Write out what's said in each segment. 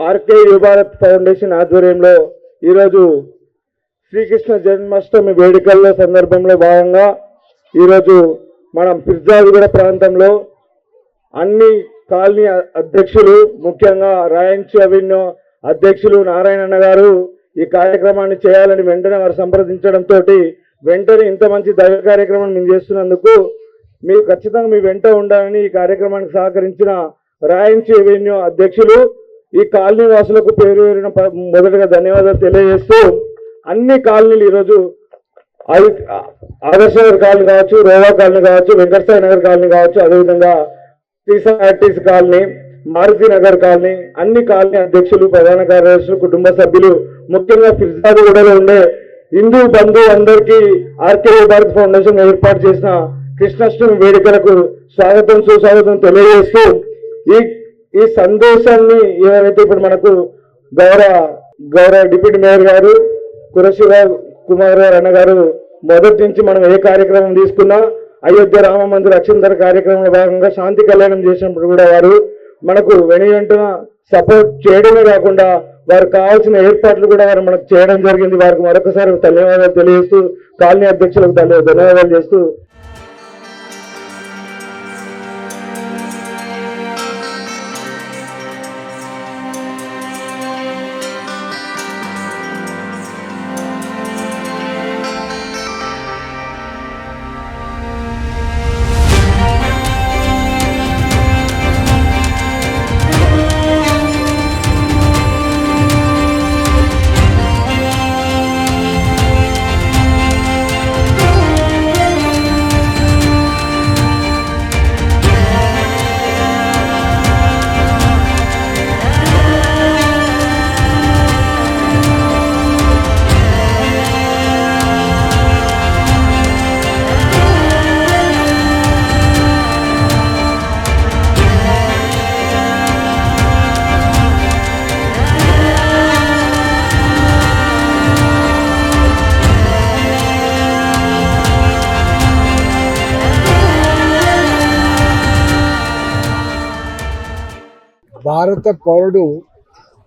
RK Yuva Bharat foundation ఆధ్వర్యంలో ఈరోజు శ్రీకృష్ణ జన్మాష్టమి వేడుకల్లో సందర్భంలో భాగంగా ఈరోజు మనం ఫిర్జాదిగూడ ప్రాంతంలో అన్ని కాలనీ అధ్యక్షులు ముఖ్యంగా రాయంచి అవెన్యూ అధ్యక్షులు నారాయణన్న గారు ఈ కార్యక్రమాన్ని చేయాలని వెంటనే వారు సంప్రదించడంతో వెంటనే ఇంత మంచి దైవ కార్యక్రమం మేము చేస్తున్నందుకు మీరు ఖచ్చితంగా మీ వెంట ఉండాలని ఈ కార్యక్రమానికి సహకరించిన రాయంచి అవెన్యూ అధ్యక్షులు ఈ కాలనీ వాసులకు పేరు పేరున మొదటగా ధన్యవాదాలు తెలియజేస్తూ అన్ని కాలనీలు ఈరోజు అది ఆదర్శ నగర్ కాలనీ కావచ్చు రోవా కాలనీ కావచ్చు వెంకటసాయి నగర్ కాలనీ కావచ్చు అదేవిధంగా TESA RTC colony Maruti Nagar colony అన్ని కాలనీ అధ్యక్షులు ప్రధాన కార్యదర్శులు కుటుంబ సభ్యులు ముఖ్యంగా ఫిర్జాదిగూడలో ఉండే హిందూ బంధువు అందరికీ ఆర్కే భారత్ ఫౌండేషన్ ఏర్పాటు చేసిన కృష్ణాష్టమి వేడుకలకు స్వాగతం సుస్వాగతం తెలియజేస్తూ ఈ ఈ సందేశాన్ని ఎవరైతే ఇప్పుడు మనకు గౌరవ గౌరవ డిప్యూటీ మేయర్ గారు కురశివ కుమార్ గారు అన్నగారు మొదటి నుంచి మనం ఏ కార్యక్రమం తీసుకున్నా అయోధ్య రామ మందిర అక్షంతర కార్యక్రమంలో భాగంగా శాంతి కళ్యాణం చేసినప్పుడు కూడా వారు మనకు వెను సపోర్ట్ చేయడమే కాకుండా వారు కావాల్సిన ఏర్పాట్లు కూడా వారు మనకు చేయడం జరిగింది. వారికి మరొకసారి ధన్యవాదాలు తెలియజేస్తూ కాలనీ అధ్యక్షులకు ధన్యవాదాలు చేస్తూ భారత పౌరుడు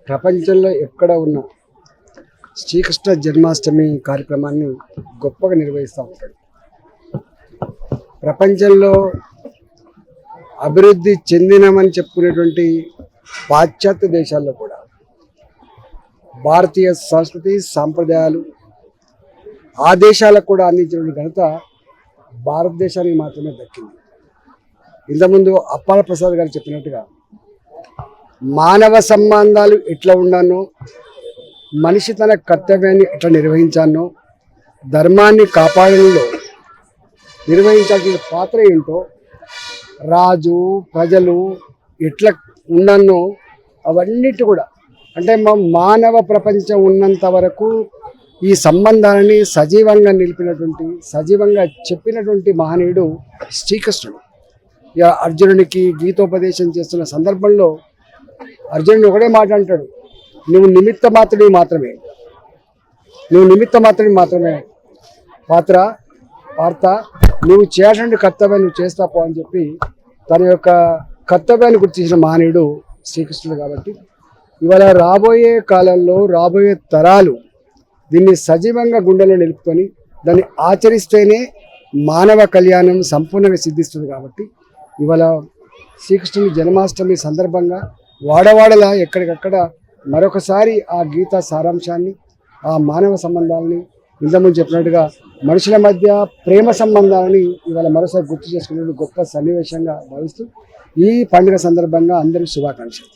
ప్రపంచంలో ఎక్కడ ఉన్న శ్రీకృష్ణ జన్మాష్టమి కార్యక్రమాన్ని గొప్పగా నిర్వహిస్తూ ఉంటాడు. ప్రపంచంలో అభివృద్ధి చెందినామని చెప్పుకునేటువంటి పాశ్చాత్య దేశాల్లో కూడా భారతీయ సంస్కృతి సాంప్రదాయాలు ఆ దేశాలకు కూడా అందించిన ఘనత భారతదేశానికి మాత్రమే దక్కింది. ఇంతకుముందు అప్పాల ప్రసాద్ గారు చెప్పినట్టుగా మానవ సంబంధాలు ఎట్లా ఉన్నానో మనిషి తన కర్తవ్యాన్ని ఎట్లా నిర్వహించానో ధర్మాన్ని కాపాడడంలో నిర్వహించాల్సిన పాత్ర ఏంటో రాజు ప్రజలు ఎట్లా ఉన్నానో అవన్నిటి కూడా అంటే మా మానవ ప్రపంచం ఉన్నంత వరకు ఈ సంబంధాలని సజీవంగా నిలిపినటువంటి సజీవంగా చెప్పినటువంటి మహనీయుడు శ్రీకృష్ణుడు. ఇక అర్జునుడికి గీతోపదేశం చేస్తున్న సందర్భంలో అర్జునుడు ఒకటే మాట అంటాడు. నువ్వు నిమిత్త మాత్రమే మాత్రమే. నువ్వు నిమిత్త మాత్రమే మాత్రమే. పాత్ర వార్త నువ్వు చేయాల్సిన కర్తవ్యం నువ్వు చేస్తాపో అని చెప్పి తన యొక్క కర్తవ్యాన్ని గుర్తించిన మహనీయుడు శ్రీకృష్ణుడు కాబట్టి ఇవాళ రాబోయే కాలంలో రాబోయే తరాలు దీన్ని సజీవంగా గుండెలో నిలుపుకొని దాన్ని ఆచరిస్తేనే మానవ కళ్యాణం సంపూర్ణంగా సిద్ధిస్తుంది కాబట్టి ఇవాళ శ్రీకృష్ణుని జన్మాష్టమి సందర్భంగా వాడవాడలా ఎక్కడికక్కడ మరొకసారి ఆ గీత సారాంశాన్ని ఆ మానవ సంబంధాలని ఇంతకుముందు చెప్పినట్టుగా మనుషుల మధ్య ప్రేమ సంబంధాలని ఇవాళ మరోసారి గుర్తు చేసుకునే గొప్ప సన్నివేశంగా భావిస్తూ ఈ పండుగ సందర్భంగా అందరికీ శుభాకాంక్షలు.